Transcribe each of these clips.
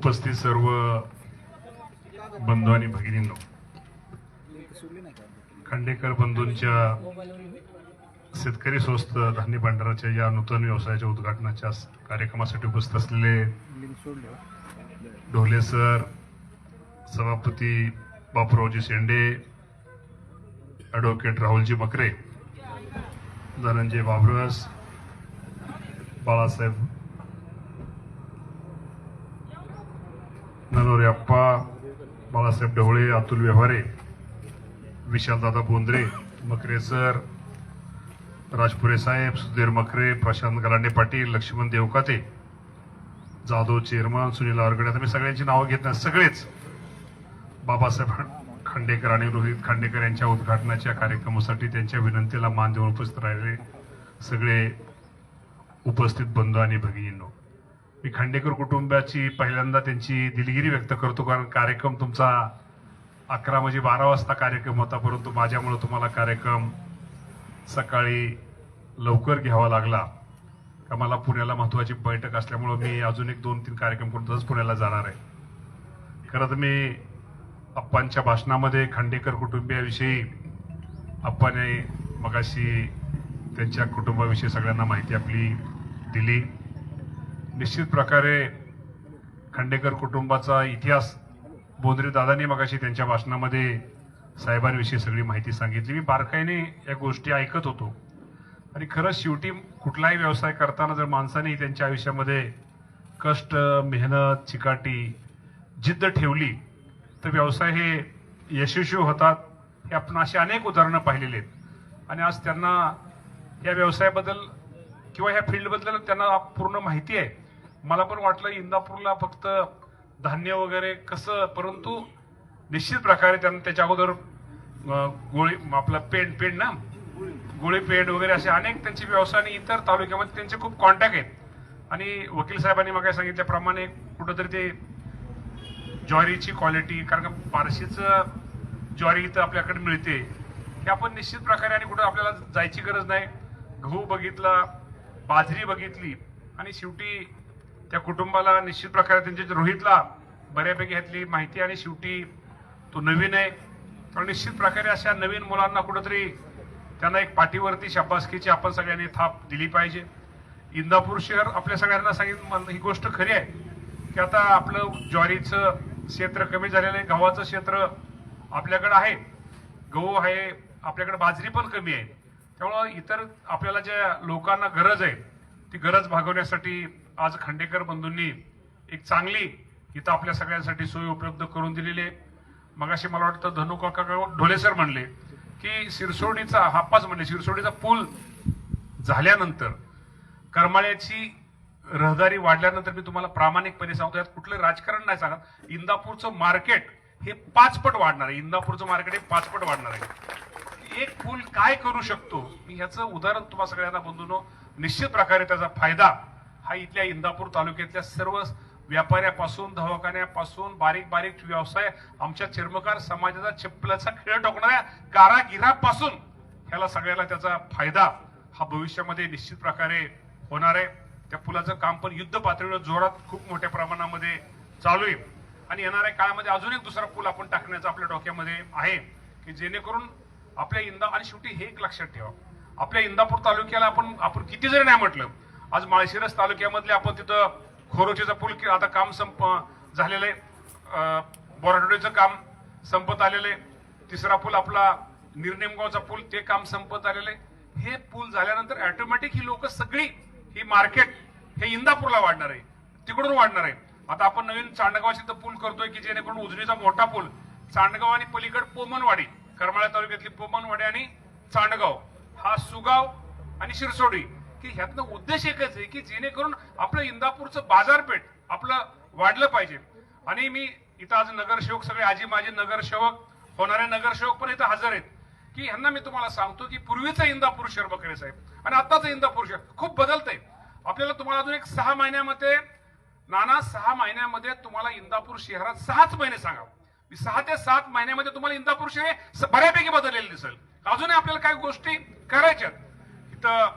उपस्थित सर्व बंधू आणि भगिनींनो. खांडेकर बंधूंच्या शेतकरी स्वस्त धान्य भांडाराच्या या नूतन व्यवसायाच्या उद्घाटनाच्या कार्यक्रमासाठी उपस्थित असलेले ढोले सर सभापती Bapuraoji Shende advocate Rahulji Makare Dhananjay Babras Balasaheb Nanore Appa Balasaheb Dhavale Atul Vyavahare Vishaldada Bondre Makare sir Rajpure saheb Sudhir Makare Prashant Galande Patil Laxman Devkate Jadhav chairman Sunil Argade आता मी सगळ्यांची नावं घेत नाही सगळेच. बाबासाहेब खांडेकर आणि रोहित खांडेकर यांच्या उद्घाटनाच्या कार्यक्रमासाठी त्यांच्या विनंतीला मान देऊन उपस्थित राहिले. सगळे उपस्थित बंधू आणि भगिनींनो. मी खांडेकर कुटुंबाची पहिल्यांदा त्यांची दिलगिरी व्यक्त करतो कारण कार्यक्रम तुमचा अकरा म्हणजे बारा वाजता कार्यक्रम होता परंतु माझ्यामुळं तुम्हाला कार्यक्रम सकाळी लवकर घ्यावा लागला. का मला पुण्याला महत्वाची बैठक असल्यामुळं मी अजून एक दोन तीन कार्यक्रम करून तसंच पुण्याला जाणार आहे. खरं तर मी अप्पांच्या भाषणामध्ये खांडेकर कुटुंबियाविषयी अप्पाने मगाशी त्यांच्या कुटुंबाविषयी सगळ्यांना माहिती आपली दिली. निश्चित प्रकारे खांडेकर कुटुंबाचा इतिहास बोंद्रे दादांनी मगाशी त्यांच्या भाषणामध्ये साहेबांविषयी सगळी माहिती सांगितली. मी बारकाईने या गोष्टी ऐकत होतो. आणि खरंच शेवटी कुठलाही व्यवसाय करताना जर माणसाने त्यांच्या आयुष्यामध्ये कष्ट मेहनत चिकाटी जिद्द ठेवली तर व्यवसाय हे यशस्वी होतात. हे आपण अशी अनेक उदाहरणं पाहिलेली आहेत. आणि आज त्यांना या व्यवसायाबद्दल किंवा ह्या फील्डबद्दल त्यांना पूर्ण माहिती आहे. मला पण वाटलं इंदापूरला फक्त धान्य वगैरे कसं परंतु निश्चित प्रकारे त्यांना त्याच्या अगोदर गोळी आपला पेंट पेंट ना? गोळी पेंट वगैरे असे अनेक त्यांचे व्यवसाय आणि इतर तालुक्यामध्ये त्यांचे खूप कॉन्टॅक्ट आहेत. आणि वकील साहेबांनी मग सांगितल्याप्रमाणे कुठंतरी ते ज्वारीची क्वालिटी कारण का पारशीचं ज्वारी इथं आपल्याकडे मिळते. हे आपण निश्चित प्रकारे आणि कुठं आपल्याला जायची गरज नाही. गहू बघितला बाजरी बघितली आणि शेवटी त्या कुटुंबाला निश्चित प्रकारे त्यांच्या रोहितला बऱ्यापैकी ह्यातली माहिती आणि शेवटी तो नवीन आहे. तर निश्चित प्रकारे अशा नवीन मुलांना कुठंतरी त्यांना एक पाठीवरती शाबासकीची आपण सगळ्यांनी थाप दिली पाहिजे. इंदापूर शहर आपल्या सगळ्यांना सांगितलं ही गोष्ट खरी आहे की आता आपलं ज्वारीचं क्षेत्र कमी झालेलं आहे गव्हाचं क्षेत्र आपल्याकडं आहे. गहू आहे आपल्याकडे बाजरी पण कमी आहे. त्यामुळं इतर आपल्याला ज्या लोकांना गरज आहे ती गरज भागवण्यासाठी आज खांडेकर बंधूंनी एक चांगली इथं आपल्या सगळ्यांसाठी सोय उपलब्ध करून दिलेली आहे. मगाशी मला वाटतं धनु काका ढोले सर म्हणले की शिरसोडीचा हापाच म्हणले शिरसोडीचा पूल झाल्यानंतर करमाळ्याची रहदारी वाढल्यानंतर मी तुम्हाला प्रामाणिकपणे सांगतो यात कुठलं राजकारण नाही सांगत. इंदापूरचं मार्केट हे पाचपट वाढणार आहे. इंदापूरचं मार्केट हे पाचपट वाढणार आहे. एक पूल काय करू शकतो? मी ह्याचं उदाहरण तुम्हाला सगळ्यांना बंधून निश्चित प्रकारे त्याचा फायदा हा इथल्या इंदापूर तालुक्यातल्या सर्व व्यापाऱ्यापासून दवाखान्यापासून बारीक बारीक व्यवसाय आमच्या चर्मकार समाजाचा चिपलाचा खेळ टोकणाऱ्या कारागिरापासून ह्याला सगळ्याला त्याचा फायदा हा भविष्यामध्ये निश्चित प्रकारे होणार आहे. त्या पुलाचं काम पण युद्ध पातळीवर जोरात खूप मोठ्या प्रमाणामध्ये चालू आहे. आणि येणाऱ्या काळामध्ये अजून एक दुसरा पूल आपण टाकण्याचा आपल्या डोक्यामध्ये आहे की जेणेकरून आपल्या इंदा आणि शेवटी हे एक लक्षात ठेवा. आपल्या इंदापूर तालुक्याला आपण आपण किती जरी नाही म्हटलं आज माळशिरस तालुक्यामधले आपण तिथं खोरोचीचा पूल आता काम संप झालेलं आहे. बोराटोडीचं काम संपत आलेलं आहे. तिसरा पूल आपला निर्नेमगावचा पूल ते काम संपत आलेलं आहे. हे पूल झाल्यानंतर ऑटोमॅटिक ही लोक सगळी ही मार्केट हे इंदापूरला वाढणार आहे. तिकडून वाढणार आहे. आता आपण नवीन चांडगावाची तर पूल करतोय की जेणेकरून उजनीचा मोठा पूल चांडगाव आणि पलीकड पोमनवाडी करमाळा तालुक्यातली पोमनवाडी आणि चांडगाव. हा सुगाव आणि शिरसोडी. की ह्यातनं उद्देश एकच आहे की जेणेकरून आपलं इंदापूरचं बाजारपेठ आपलं वाढलं पाहिजे. आणि मी इथं आज नगरसेवक सगळे आजी माझे नगरसेवक होणारे नगरसेवक पण इथं हजर आहेत. की ह्यांना मी तुम्हाला सांगतो की पूर्वीचं इंदापूर शहर बकरे साहेब आणि आताचं इंदापूर शहर खूप बदलतंय. आपल्याला तुम्हाला अजून एक सहा महिन्यामध्ये नाना सहा महिन्यामध्ये तुम्हाला इंदापूर शहरात सहाच महिने सांगा सहा ते सात महिन्यामध्ये तुम्हाला इंदापूर शहर बऱ्यापैकी बदललेलं दिसेल. अजूनही आपल्याला काही गोष्टी करायच्यात इथं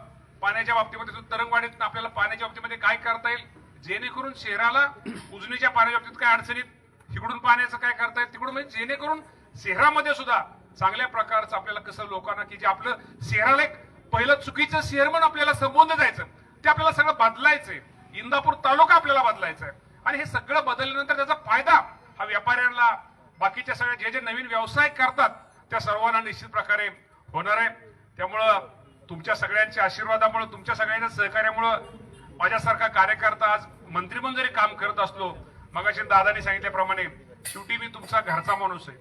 पाण्याच्या बाबतीमध्ये तरंगवाडीत आपल्याला पाण्याच्या बाबतीमध्ये काय करता येईल? जेणेकरून शहराला उजनीच्या पाण्याच्या बाबतीत काय अडचणीत? तिकडून पाण्याचं काय करता येईल? तिकडून म्हणजे जेणेकरून शहरामध्ये सुद्धा चांगल्या प्रकारचं आपल्याला कसं लोकांना की जे आपलं शहराला एक पहिलं चुकीचं शहर म्हणून आपल्याला संबोधलं जायचं. ते आपल्याला सगळं बदलायचंय. इंदापूर तालुका आपल्याला बदलायचा आहे आणि हे सगळं बदलल्यानंतर त्याचा फायदा हा व्यापाऱ्यांना बाकीच्या सगळ्या जे जे नवीन व्यवसाय करतात त्या सर्वांना निश्चित प्रकारे होणार आहे. त्यामुळं तुमच्या सगळ्यांच्या आशीर्वादामुळे तुमच्या सगळ्यांच्या सहकार्यामुळं माझ्यासारखा कार्यकर्ता आज मंत्री म्हणून जरी काम करत असलो मगाशी दादानी सांगितल्याप्रमाणे शेवटी मी तुमचा घरचा माणूस आहे.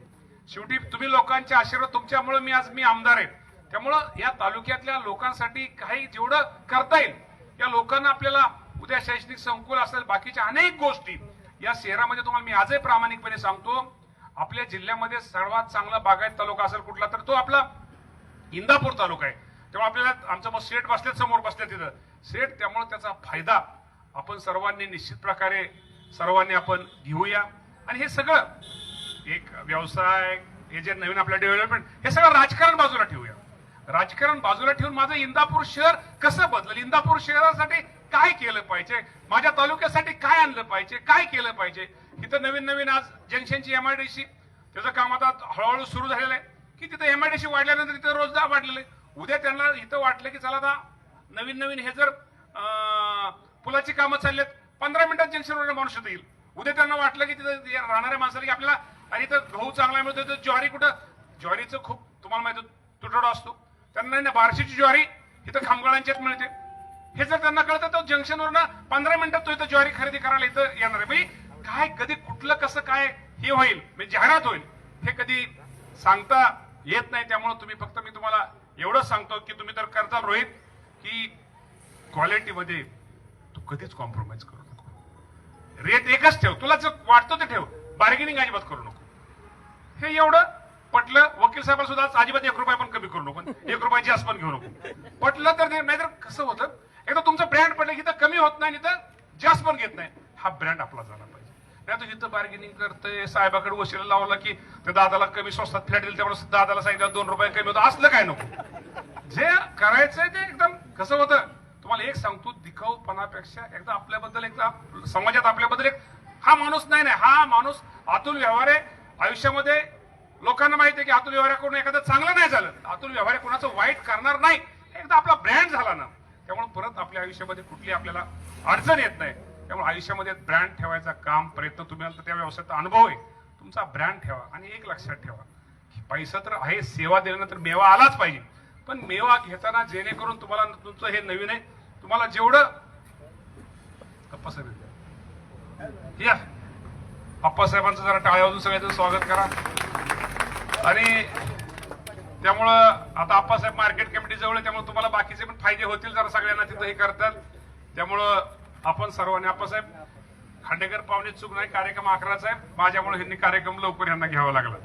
शेवटी तुम्ही लोकांचे आशीर्वाद तुमच्यामुळे मी आज मी आमदार आहे. त्यामुळं या तालुक्यातल्या लोकांसाठी काही जेवढं करता येईल या लोकांना आपल्याला उद्या शैक्षणिक संकुल असेल बाकीच्या अनेक गोष्टी या शहरामध्ये तुम्हाला मी आजही प्रामाणिकपणे सांगतो आपल्या जिल्ह्यामध्ये सर्वात चांगला बागायत तालुका असेल कुठला तर तो आपला इंदापूर तालुका आहे. तेव्हा आपल्याला आमचं मग सेट बसलेत समोर बसल्या तिथं. सेट त्यामुळे त्याचा फायदा आपण सर्वांनी निश्चित प्रकारे सर्वांनी आपण घेऊया. आणि हे सगळं एक व्यवसाय हे जे नवीन आपल्या डेव्हलपमेंट हे सगळं राजकारण बाजूला ठेवूया. राजकारण बाजूला ठेवून माझं इंदापूर शहर कसं बदलेल? इंदापूर शहरासाठी काय केलं पाहिजे? माझ्या तालुक्यासाठी काय आणलं पाहिजे? काय केलं पाहिजे? इथं नवीन नवीन आज जंक्शनची एमआयडीसी त्याचं काम आता हळूहळू सुरू झालेलं आहे. की तिथं एमआयडीसी वाढल्यानंतर तिथं रोजगार वाढलेले उद्या त्यांना इथं वाटलं की चला आता नवीन नवीन हे जर पुलाची कामं चाललेत पंधरा मिनिटात जंक्शनवर माणूस येईल. उद्या त्यांना वाटलं की तिथं राहणाऱ्या माणसाला की आपल्याला आणि इथं गहू चांगला मिळतो तर ज्वारी कुठं ज्वारीचं खूप तुम्हाला माहिती तुटवडा असतो. त्यांना ना बारशीची ज्वारी इथं खामगाळांच्यात मिळते. हे जर त्यांना कळतं तर जंक्शनवर पंधरा मिनिटात तो इथं ज्वारी खरेदी करायला इथं येणार आहे. म्हणजे काय कधी कुठलं कसं काय हे होईल म्हणजे जाहिरात होईल हे कधी सांगता येत नाही त्यामुळे तुम्ही फक्त मी तुम्हाला एवढंच सांगतो की तुम्ही तर करता रोहित की क्वालिटीमध्ये तू कधीच कॉम्प्रोमाइज करू नको. रेट एकच ठेव तुला जर वाटतं ते ठेव. बार्गेनिंग अजिबात करू नको. हे एवढं पटलं वकील साहेबांना सुद्धा अजिबात एक रुपया पण कमी करू नको. एक रुपया जास्त पण घेऊ नको. पटलं तर ते- नाहीतर कसं होतं? एकदा तुमचं ब्रँड पडलं की तर कमी होत नाही तर जास्त पण घेत नाही. हा ब्रँड आपला झाला पाहिजे. नाही तू इथं बार्गेनिंग करतोय. साहेबाकडे वशिला लावला की ते दादाला कमी स्वस्तात फ्लॅट दिली त्यामुळे दादाला सांगितलं दोन रुपये कमी होतं. असलं काय नको? जे करायचंय ते एकदम कसं होतं? तुम्हाला एक सांगतो दिखाऊपणापेक्षा एकदा आपल्याबद्दल एकदा समाजात आपल्याबद्दल एक हा माणूस नाही नाही हा माणूस अतुल व्यवहारे आयुष्यामध्ये लोकांना माहिती आहे की अतुल व्यवहाराकडून एखादं चांगलं नाही झालं. अतुल व्यवहार कोणाचं वाईट करणार नाही. एकदा आपला ब्रँड झाला ना त्यामुळे परत आपल्या आयुष्यामध्ये कुठली आपल्याला अडचण येत नाही. त्यामुळे आयुष्यामध्ये ब्रँड ठेवायचा काम प्रयत्न तुम्ही तर त्या व्यवसायाचा अनुभव आहे. तुमचा ब्रँड ठेवा आणि एक लक्षात ठेवा. की पैसा तर आहे सेवा दिल्यानंतर मेवा आलाच पाहिजे. पण मेवा घेताना जेणेकरून तुम्हाला तुमचं हे नवीन आहे तुम्हाला जेवढं अप्पासाहेब या अप्पासाहेबांचं जरा टाळ्या वाजून सगळ्यांचं स्वागत करा. आणि त्यामुळं आता आप्पासाहेब मार्केट कमिटी जवळ आहे त्यामुळे तुम्हाला बाकीचे पण फायदे होतील जरा सगळ्यांना तिथं हे करतात. त्यामुळं आपण सर्वांनी आप्पासाहेब खांडेकर पाहुणे चूक नाही कार्यक्रम अकराचा आहे. माझ्यामुळे ह्यांनी कार्यक्रम लवकर यांना घ्यावा लागला.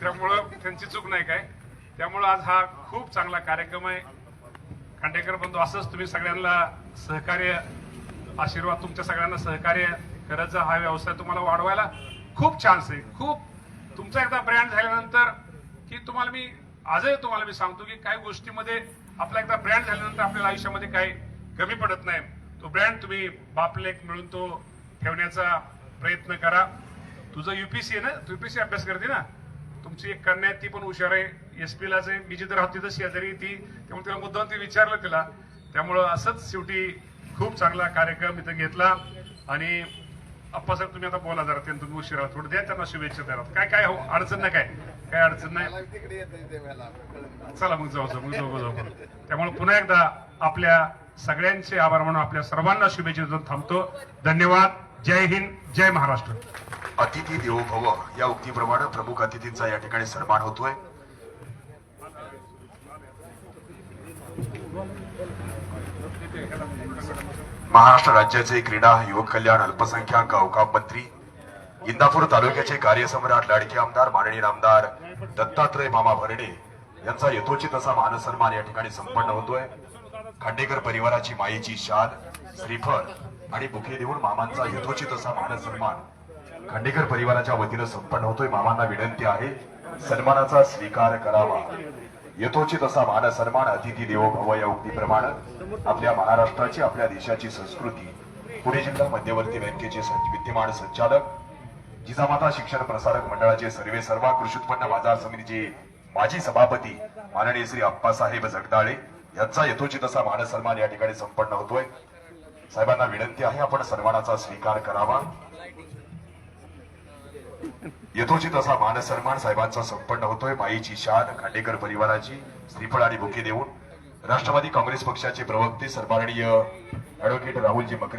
त्यामुळं त्यांची चूक नाही काय. त्यामुळं आज हा खूप चांगला कार्यक्रम आहे. खांडेकर बंधू असंच तुम्ही सगळ्यांना सहकार्य आशीर्वाद तुमच्या सगळ्यांना सहकार्य करत जा. हा व्यवसाय तुम्हाला वाढवायला खूप चान्स आहे. खूप तुमचा एकदा ब्रँड झाल्यानंतर की तुम्हाला मी आजही तुम्हाला मी सांगतो की काही गोष्टीमध्ये आपला एकदा ब्रँड झाल्यानंतर आपल्याला आयुष्यामध्ये काही कमी पडत नाही. तो ब्रँड तुम्ही बापलेक मिळून तो ठेवण्याचा प्रयत्न करा. तुझं युपीसी आहे ना? तू युपीसी अभ्यास करते ना? तुमची एक कन्या ती पण हुशार आहे. एसपी लाच आहे. मी जिथं राहतो तिथं शेजारी ती. त्यामुळे तिला मुद्दाम ते विचारलं तिला. त्यामुळं असंच शेवटी खूप चांगला कार्यक्रम इथं घेतला. आणि अप्पासाहेब तुम्ही आता बोला जरा. त्यांना तुम्ही उशिरा थोडं द्या त्यांना शुभेच्छा द्या काय काय हो? अडचण नाही काय? काय अडचण नाही. चला मग जाऊ जाऊ. मग जाऊ जाऊ. त्यामुळे पुन्हा एकदा आपल्या सगळ्यांचे आभार म्हणून आपल्या सर्वांना शुभेच्छा देऊन थांबतो. धन्यवाद. जय हिंद जय महाराष्ट्र. अतिथी देवो भव या उक्तीप्रमाणे प्रमुख अतिथींचा या ठिकाणी सन्मान होतोय. महाराष्ट्र राज्याचे क्रीडा युवक कल्याण अल्पसंख्याक अवकाश मंत्री इंदापूर तालुक्याचे कार्यसम्राट लाडके आमदार माननीय आमदार दत्तात्रय मामा भरणे यांचा यथोचित असा मानसन्मान या ठिकाणी संपन्न होतोय. खांडेकर परिवाराची मायेची शाल श्रीफळ आणि बुके देऊन मामांचा यथोचित असा मानसन्मान खांडेकर परिवाराच्या वतीनं संपन्न होतोय. मामांना विनंती आहे सन्मानाचा स्वीकार करावा. यथोचित असा मानसन्मान अतिथी देवो भव या उक्तीप्रमाणे आपल्या महाराष्ट्राची आपल्या देशाची संस्कृती. पुणे जिल्हा मध्यवर्ती बँकेचे विद्यमान संचालक जिजामाता शिक्षण प्रसारक मंडळाचे सर्वे सर्वा कृषी उत्पन्न बाजार समितीचे माजी सभापती माननीय श्री अप्पासाहेब जगदाळे यांचा यथोचित असा मानसन्मान या ठिकाणी संपन्न होतोय. साहेबांना विनंती आहे आपण सन्मानाचा स्वीकार करावा. यथोचित असा मानसन्मान साहेबांचा संपन्न होतोय. माईची शान खांडेकर परिवाराची श्रीफळ आणि बुके देऊन. राष्ट्रवादी काँग्रेस पक्षाचे प्रवक्ते सन्माननीय ऍडव्होकेट राहुलजी मकरे